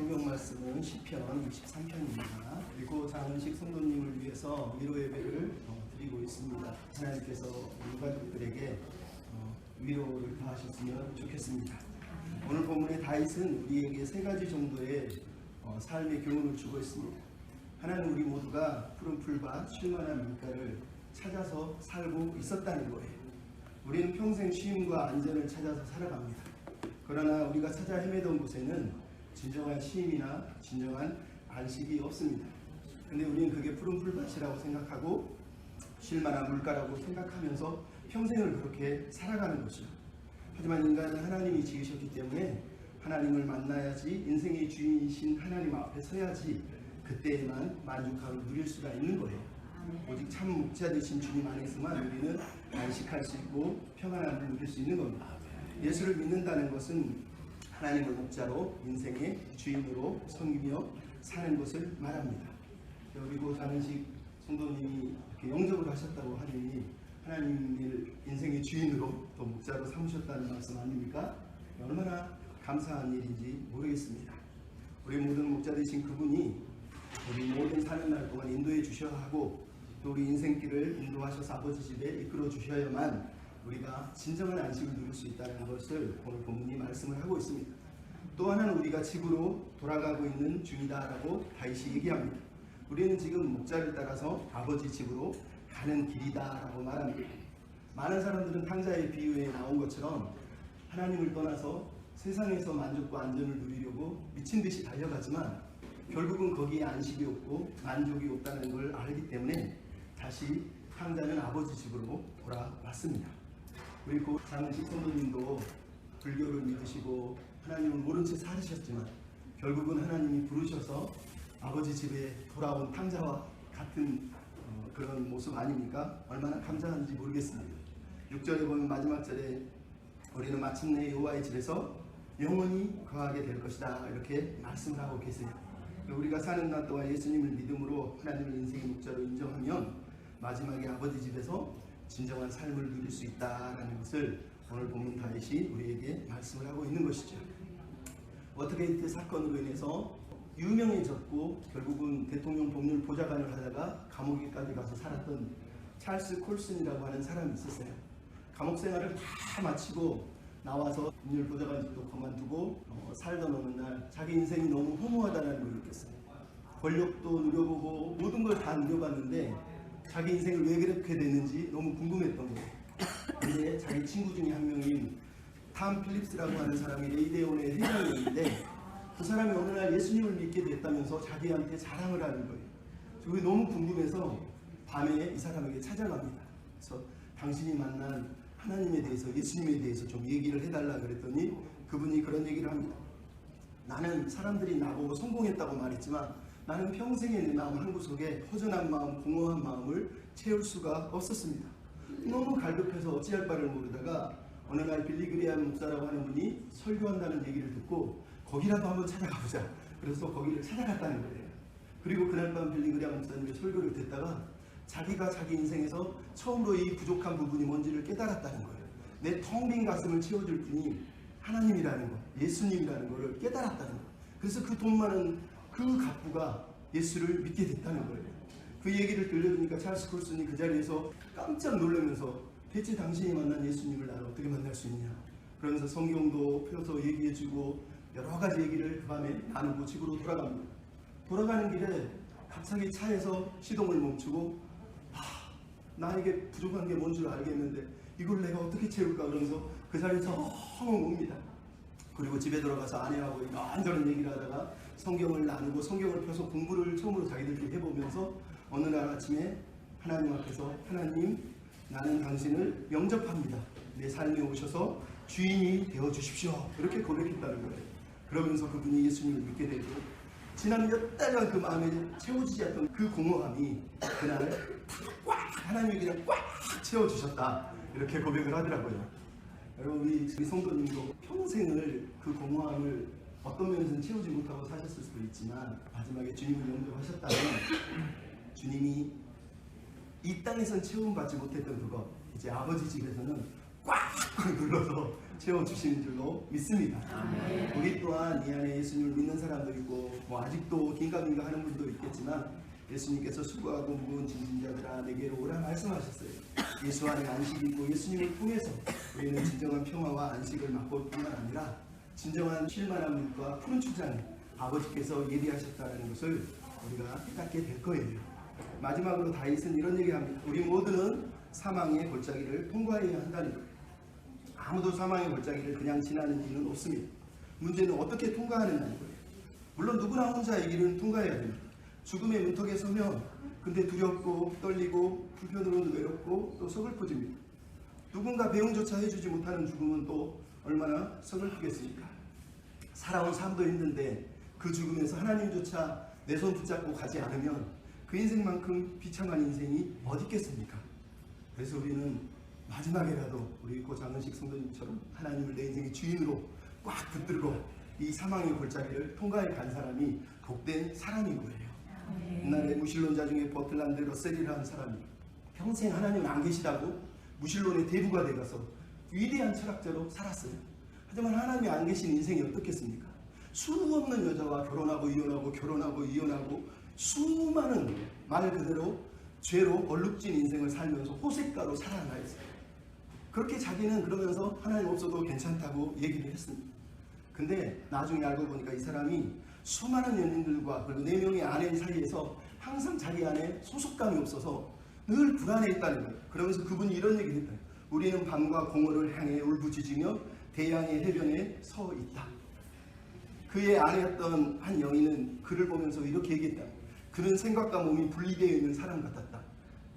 성경 말씀은 시편 63편입니다. 그리고 장은식 성도님을 위해서 위로 예배를 어, 드리고 있습니다. 하나님께서 우리 가족들에게 어, 위로를 더하셨으면 좋겠습니다. 오늘 본문의 다윗은 우리에게 세 가지 정도의 어, 삶의 교훈을 주고 있습니다. 하나는 우리 모두가 푸른 풀과 쉴만한 물가를 찾아서 살고 있었다는 거예요. 우리는 평생 쉼과 안전을 찾아서 살아갑니다. 그러나 우리가 찾아 헤매던 곳에는 진정한 쉼이나 진정한 안식이 없습니다. 근데 우리는 그게 푸른 풀밭이라고 생각하고 쉴만한 물가라고 생각하면서 평생을 그렇게 살아가는 거죠. 하지만 인간은 하나님이 지으셨기 때문에 하나님을 만나야지 인생의 주인이신 하나님 앞에 서야지 그때에만 만족함을 누릴 수가 있는 거예요. 오직 참 목자 되신 주님 안에서만 우리는 안식할 수 있고 평안함을 누릴 수 있는 겁니다. 예수를 믿는다는 것은 하나님을 목자로 인생의 주인으로 섬기며 사는 것을 말합니다. 그리고 장은식 성도님이 영접을 하셨다고 하니 하나님을 인생의 주인으로 또 목자로 삼으셨다는 말씀 아닙니까? 얼마나 감사한 일인지 모르겠습니다. 우리 모든 목자 되신 그분이 우리 모든 사는 날 동안 인도해 주셔야 하고 또 우리 인생길을 인도하셔서 아버지 집에 이끌어 주셔야만 우리가 진정한 안식을 누릴 수 있다는 것을 오늘 본문이 말씀을 하고 있습니다. 또 하나는 우리가 집으로 돌아가고 있는 중이다라고 다윗이 얘기합니다. 우리는 지금 목자를 따라서 아버지 집으로 가는 길이다라고 말합니다. 많은 사람들은 탕자의 비유에 나온 것처럼 하나님을 떠나서 세상에서 만족과 안전을 누리려고 미친 듯이 달려가지만 결국은 거기에 안식이 없고 만족이 없다는 걸 알기 때문에 다시 탕자는 아버지 집으로 돌아왔습니다. 그리고 장은식 성도님도 불교를 믿으시고 하나님을 모른 채 살으셨지만 결국은 하나님이 부르셔서 아버지 집에 돌아온 탕자와 같은 어, 그런 모습 아닙니까? 얼마나 감사한지 모르겠습니다. 6절에 보면 마지막 절에 우리는 마침내 여호와의 집에서 영원히 거하게 될 것이다 이렇게 말씀을 하고 계세요. 우리가 사는 날 동안 예수님을 믿음으로 하나님을 인생의 목자로 인정하면 마지막에 아버지 집에서 진정한 삶을 누릴 수 있다라는 것을 오늘 본문 다윗이 우리에게 말씀을 하고 있는 것이죠. 워터게이트 사건으로 인해서 유명해졌고 결국은 대통령 법률 보좌관을 하다가 감옥에까지 가서 살았던 찰스 콜슨이라고 하는 사람이 있었어요. 감옥 생활을 다 마치고 나와서 법률 보좌관직도 그만두고 어, 살던 어느 날 자기 인생이 너무 허무하다는 걸 느꼈어요. 권력도 누려보고 모든 걸 다 누려봤는데 자기 인생을 왜 그렇게 됐는지 너무 궁금했던 거예요. 근데 자기 친구 중에 한 명인 탐 필립스라고 하는 사람이 레이데온의 회장이었는데 그 사람이 어느 날 예수님을 믿게 됐다면서 자기한테 자랑을 하는 거예요. 그게 너무 궁금해서 밤에 이 사람에게 찾아갑니다. 그래서 당신이 만난 하나님에 대해서 예수님에 대해서 좀 얘기를 해달라 그랬더니 그분이 그런 얘기를 합니다. 나는 사람들이 나보고 성공했다고 말했지만 나는 평생에 내 마음 한구석에 허전한 마음, 공허한 마음을 채울 수가 없었습니다. 너무 갈급해서 어찌할 바를 모르다가 어느 날 빌리그리안 목사라고 하는 분이 설교한다는 얘기를 듣고 거기라도 한번 찾아가 보자. 그래서 거기를 찾아갔다는 거예요. 그리고 그날 밤 빌리그리안 목사님의 설교를 듣다가 자기가 자기 인생에서 처음으로 이 부족한 부분이 뭔지를 깨달았다는 거예요. 내 텅 빈 가슴을 채워줄 분이 하나님이라는 것, 예수님이라는 것을 깨달았다는 것. 그래서 그 돈 많은 그 갑부가 예수를 믿게 됐다는 거예요. 그 얘기를 들려주니까 찰스 콜슨이 그 자리에서 깜짝 놀라면서 대체 당신이 만난 예수님을 나를 어떻게 만날 수 있냐. 그러면서 성경도 펴서 얘기해주고 여러 가지 얘기를 그 밤에 나누고 집으로 돌아갑니다. 돌아가는 길에 갑자기 차에서 시동을 멈추고 아, 나에게 부족한 게 뭔 줄 알겠는데 이걸 내가 어떻게 채울까 그러면서 그 자리에서 엉 옵니다. 그리고 집에 들어가서 아내하고 이런저런 얘기를 하다가 성경을 나누고 성경을 펴서 공부를 처음으로 자기들끼리 해보면서 어느 날 아침에 하나님 앞에서 하나님 나는 당신을 영접합니다. 내 삶에 오셔서 주인이 되어 주십시오. 이렇게 고백했다는 거예요. 그러면서 그분이 예수님을 믿게 되고 지난 몇 달간 그 마음에 채워지지 않던 그 공허함이 그날 꽉 하나님이 그냥 꽉 채워주셨다. 이렇게 고백을 하더라고요. 여러분 우리 성도님도 평생을 그 공허함을 어떤 면에서는 채우지 못하고 사셨을 수도 있지만 마지막에 주님을 영접하셨다면 주님이 이 땅에선 채움받지 못했던 그거 이제 아버지 집에서는 꽉꽉 눌러서 채워주시는 줄로 믿습니다. 우리 또한 이 안에 예수님을 믿는 사람도 있고 뭐 아직도 긴가민가 하는 분도 있겠지만 예수님께서 수고하고 무거운 짐진 자들아 내게로 오라 말씀하셨어요. 예수 안에 안식이 있고 예수님을 통해서 우리는 진정한 평화와 안식을 맛볼 뿐만 아니라 진정한 쉴만한 물과 푸른 추장 아버지께서 예비하셨다는 것을 우리가 깨닫게 될 거예요. 마지막으로 다윗은 이런 얘기합니다. 우리 모두는 사망의 골짜기를 통과해야 한다는 거예요. 아무도 사망의 골짜기를 그냥 지나는 일은 없습니다. 문제는 어떻게 통과하느냐는 거예요. 물론 누구나 혼자 이 길은 통과해야 됩니다. 죽음의 문턱에 서면 근데 두렵고 떨리고 불편으로는 외롭고 또 서글퍼집니다. 누군가 배웅조차 해주지 못하는 죽음은 또 얼마나 서글프겠습니까? 살아온 삶도 힘든데 그 죽음에서 하나님조차 내 손 붙잡고 가지 않으면 그 인생만큼 비참한 인생이 어디 있겠습니까? 그래서 우리는 마지막에라도 우리 고 장은식 성도님처럼 하나님을 내 인생의 주인으로 꽉 붙들고 이 사망의 골짜기를 통과해 간 사람이 복된 사람인 거예요. 옛날에 무신론자 중에 버틀란드 러셀이라는 사람이 평생 하나님 안 계시다고 무신론의 대부가 돼가서 위대한 철학자로 살았어요. 하지만 하나님이 안 계신 인생이 어떻겠습니까? 수 없는 여자와 결혼하고 이혼하고 결혼하고 이혼하고 수많은 말 그대로 죄로 얼룩진 인생을 살면서 호색가로 살아나 있어요. 그렇게 자기는 그러면서 하나님 없어도 괜찮다고 얘기를 했습니다. 근데 나중에 알고 보니까 이 사람이 수많은 연인들과 그리고 네 명의 아내 사이에서 항상 자기 안에 소속감이 없어서 늘 불안해했다는 거예요. 그러면서 그분이 이런 얘기를 했다. 우리는 밤과 공허를 향해 울부짖으며 대양의 해변에 서 있다. 그의 아내였던 한 여인은 그를 보면서 이렇게 얘기했다. 그는 생각과 몸이 분리되어 있는 사람 같았다.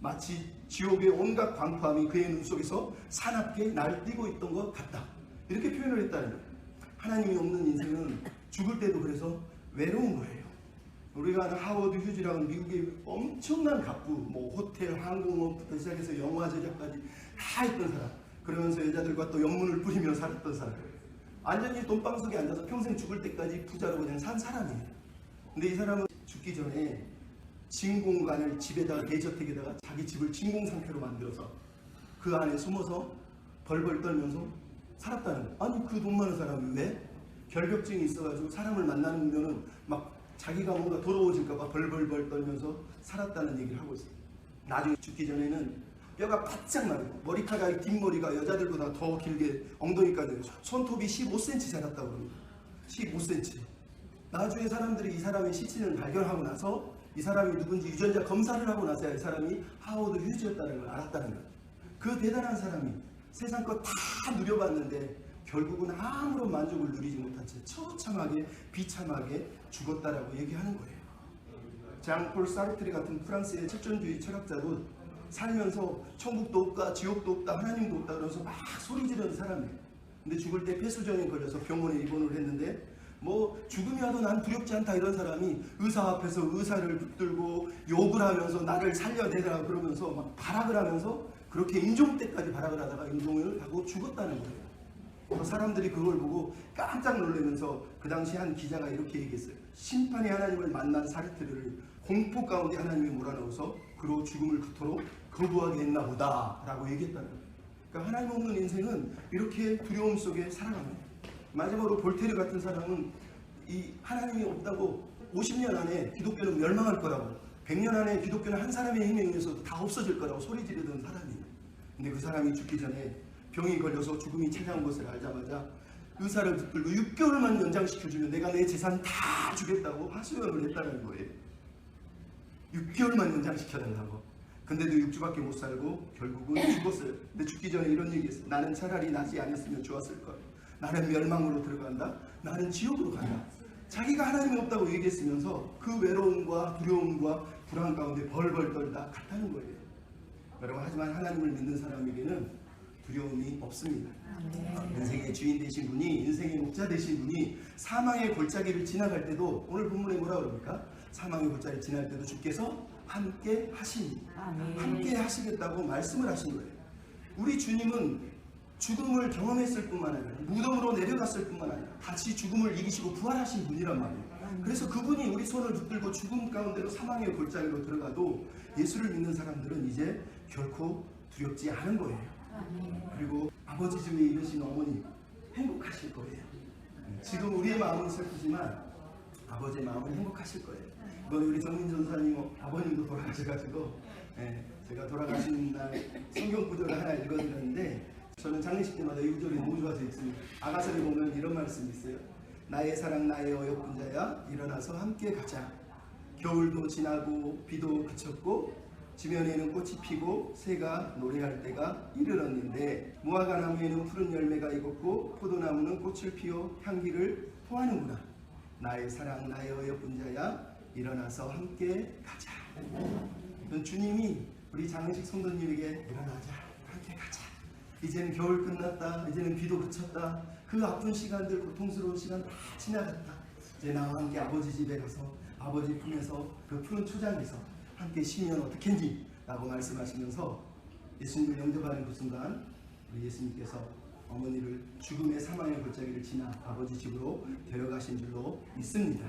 마치 지옥의 온갖 광포함이 그의 눈 속에서 사납게 날뛰고 있던 것 같다. 이렇게 표현을 했다는 거예요. 하나님이 없는 인생은 죽을 때도 그래서 외로운 거예요. 우리가 아는 하워드 휴지라는 미국의 엄청난 갑부, 뭐 호텔, 항공업부터 시작해서 영화 제작까지 다 했던 사람. 그러면서 여자들과 또 연문을 뿌리며 살았던 사람. 완전히 돈방석에 앉아서 평생 죽을 때까지 부자로 그냥 산 사람이에요. 근데 이 사람은 죽기 전에 진공관을 집에다가 대저택에다가 자기 집을 진공 상태로 만들어서 그 안에 숨어서 벌벌 떨면서 살았다는 거. 아니 그 돈 많은 사람이 왜? 결벽증이 있어가지고 사람을 만나면은 막 자기가 뭔가 더러워질까봐 벌벌벌 떨면서 살았다는 얘기를 하고 있어요. 나중에 죽기 전에는 뼈가 바짝 마르고 머리카락이 긴 머리가 여자들보다 더 길게 엉덩이까지 손톱이 15cm 자랐다고 합니다. 15cm. 나중에 사람들이 이 사람의 시신을 발견하고 나서 이 사람이 누군지 유전자 검사를 하고 나서야 이 사람이 하워드 휴지였다는 걸 알았다는 거예요. 그 대단한 사람이 세상 거다 누려봤는데 결국은 아무런 만족을 누리지 못한 채 처참하게 비참하게 죽었다라고 얘기하는 거예요. 장폴 사르트리 같은 프랑스의 철전주의 철학자도 살면서 천국도 없다, 지옥도 없다, 하나님도 없다 그러면서 막 소리 지르는 사람이에요. 근데 죽을 때 폐수종에 걸려서 병원에 입원을 했는데 뭐 죽음이 와도 난 두렵지 않다 이런 사람이 의사 앞에서 의사를 붙들고 욕을 하면서 나를 살려내라 그러면서 막 발악을 하면서 그렇게 인종 때까지 발악을 하다가 인종을 하고 죽었다는 거예요. 그래서 사람들이 그걸 보고 깜짝 놀라면서 그 당시 한 기자가 이렇게 얘기했어요. 심판의 하나님을 만난 사르트르를 공포 가운데 하나님이 몰아넣어서 그로 죽음을 그토록 거부하게 했나 보다라고 얘기했다는 거예요. 그러니까 하나님 없는 인생은 이렇게 두려움 속에 살아갑니다. 마지막으로 볼테르 같은 사람은 이 하나님이 없다고 50년 안에 기독교는 멸망할 거라고 100년 안에 기독교는 한 사람의 힘에 의해서 다 없어질 거라고 소리 지르던 사람이에요. 근데 그 사람이 죽기 전에 병이 걸려서 죽음이 찾아온 것을 알자마자 의사를 붙들고 6개월만 연장시켜주면 내가 내 재산 다 주겠다고 하소연을 했다는 거예요. 6개월만 연장시켜달라고. 근데도 6주밖에 못 살고 결국은 죽었어요. 근데 죽기 전에 이런 얘기했어요. 나는 차라리 나지 않았으면 좋았을 걸. 나는 멸망으로 들어간다. 나는 지옥으로 간다. 자기가 하나님이 없다고 얘기했으면서 그 외로움과 두려움과 불안 가운데 벌벌 떨다 갔다는 거예요. 여러분 하지만 하나님을 믿는 사람에게는 두려움이 없습니다. 인생의 주인 되신 분이 인생의 목자 되신 분이 사망의 골짜기를 지나갈 때도 오늘 본문에 뭐라 그럽니까? 사망의 골짜기 지날 때도 주께서 함께 하시니 함께 하시겠다고 말씀을 하신 거예요. 우리 주님은 죽음을 경험했을 뿐만 아니라 무덤으로 내려갔을 뿐만 아니라 다시 죽음을 이기시고 부활하신 분이란 말이에요. 그래서 그분이 우리 손을 붙들고 죽음 가운데로 사망의 골짜기로 들어가도 예수를 믿는 사람들은 이제 결코 두렵지 않은 거예요. 그리고 아버지 중에 이르신 어머니 행복하실 거예요. 지금 우리의 마음은 슬프지만 아버지의 마음은 행복하실 거예요. 이번 우리 정민 전사님 아버님도 돌아가셔가지고 예, 제가 돌아가신 날 성경 구절을 하나 읽어드렸는데 저는 장례식 때마다 이 구절이 너무 좋아서 읽습니다. 아가서에 보면 이런 말씀이 있어요. 나의 사랑 나의 어여쁜 자야 일어나서 함께 가자. 겨울도 지나고 비도 그쳤고 지면에는 꽃이 피고 새가 노래할 때가 이르렀는데 무화과 나무에는 푸른 열매가 익었고 포도나무는 꽃을 피워 향기를 토하는구나. 나의 사랑 나의 어여쁜 자야 일어나서 함께 가자. 주님이 우리 장은식 성도님에게 일어나자 함께 가자. 이제는 겨울 끝났다. 이제는 비도 그쳤다. 그 아픈 시간들 고통스러운 시간 다 지나갔다. 이제 나와 함께 아버지 집에 가서 아버지 품에서 그 푸른 초장에서 함께 쉬면 어떻겠니? 라고 말씀하시면서 예수님을 영접하는 그 순간 우리 예수님께서 어머니를 죽음의 사망의 골짜기를 지나 아버지 집으로 데려가신 줄로 믿습니다.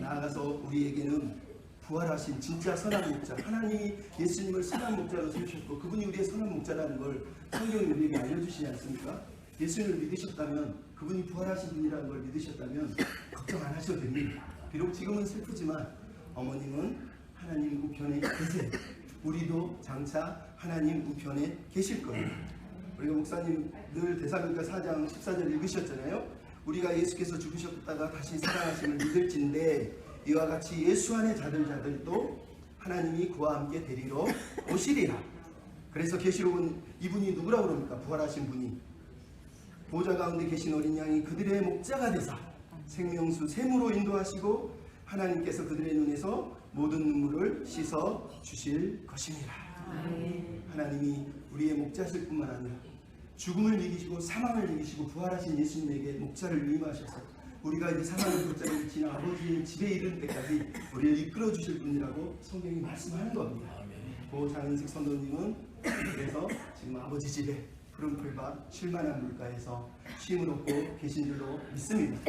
나아가서 우리에게는 부활하신 진짜 선한 목자 하나님이 예수님을 선한 목자로 세우셨고 그분이 우리의 선한 목자라는 걸 성경이 우리에게 알려주시지 않습니까? 예수님을 믿으셨다면 그분이 부활하신 분이라는 걸 믿으셨다면 걱정 안 하셔도 됩니다. 비록 지금은 슬프지만 어머님은 하나님 우편에 계세요. 우리도 장차 하나님 우편에 계실 거예요. 우리가 목사님 늘 대사님과 4장 14절 읽으셨잖아요. 우리가 예수께서 죽으셨다가 다시 살아나심을 믿을진데 이와 같이 예수 안에 자들 자들도 하나님이 그와 함께 데리러 오시리라. 그래서 계시록은 이분이 누구라고 그럽니까? 부활하신 분이 보좌 가운데 계신 어린 양이 그들의 목자가 되사 생명수 샘으로 인도하시고 하나님께서 그들의 눈에서 모든 눈물을 씻어 주실 것입니다. 하나님이 우리의 목자실 뿐만 아니라 죽음을 이기시고 사망을 이기시고 부활하신 예수님에게 목자를 위임하셔서 우리가 이제 사망의 골짜기를 지나 아버지의 집에 이른 때까지 우리를 이끌어 주실 분이라고 성경이 말씀하는 겁니다. 고 장은식 선도님은 그래서 지금 아버지 집에 푸른 풀과 쉴만한 물가에서 쉼을 얻고 계신 줄로 믿습니다.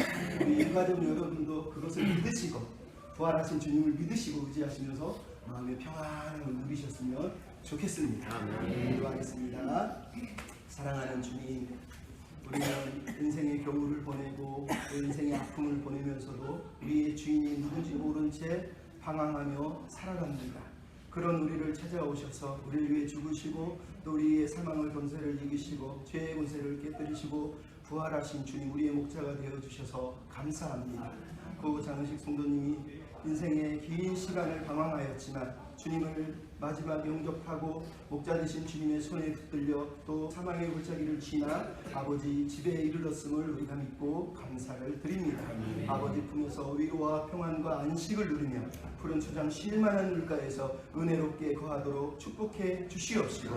우리 일가족 여러분도 그것을 믿으시고 부활하신 주님을 믿으시고 의지하시면서 마음의 평안을 누리셨으면 좋겠습니다. 기도하겠습니다. 사랑하는 주님, 우리는 인생의 겨울을 보내고 또 인생의 아픔을 보내면서도 우리의 주인이 누군지 모른 채 방황하며 살아갑니다. 그런 우리를 찾아오셔서 우리를 위해 죽으시고 또 우리의 사망을 권세를 이기시고 죄의 권세를 깨뜨리시고 부활하신 주님 우리의 목자가 되어 주셔서 감사합니다. 그 장은식 성도님이 인생의 긴 시간을 방황하였지만 주님을 마지막 영접하고 목자 되신 주님의 손에 붙들려 또 사망의 골짜기를 지나 아버지 집에 이르렀음을 우리가 믿고 감사를 드립니다. 아버지 품에서 위로와 평안과 안식을 누리며 푸른 초장 쉴만한 물가에서 은혜롭게 거하도록 축복해 주시옵시고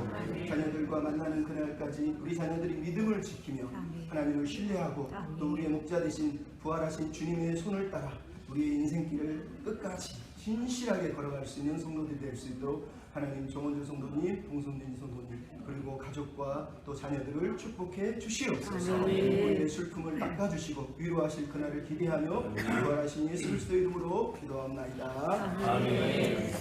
자녀들과 만나는 그날까지 우리 자녀들이 믿음을 지키며 하나님을 신뢰하고 또 우리의 목자 되신 부활하신 주님의 손을 따라 우리의 인생길을 끝까지 신실하게 걸어갈 수 있는 성도들이 될 수 있도록 하나님 정원주 성도님, 봉성진 성도님 그리고 가족과 또 자녀들을 축복해 주시옵소서. 우리의 슬픔을 닦아주시고 위로하실 그날을 기대하며 부활하신 예수 그리스도 이름으로 기도합나이다.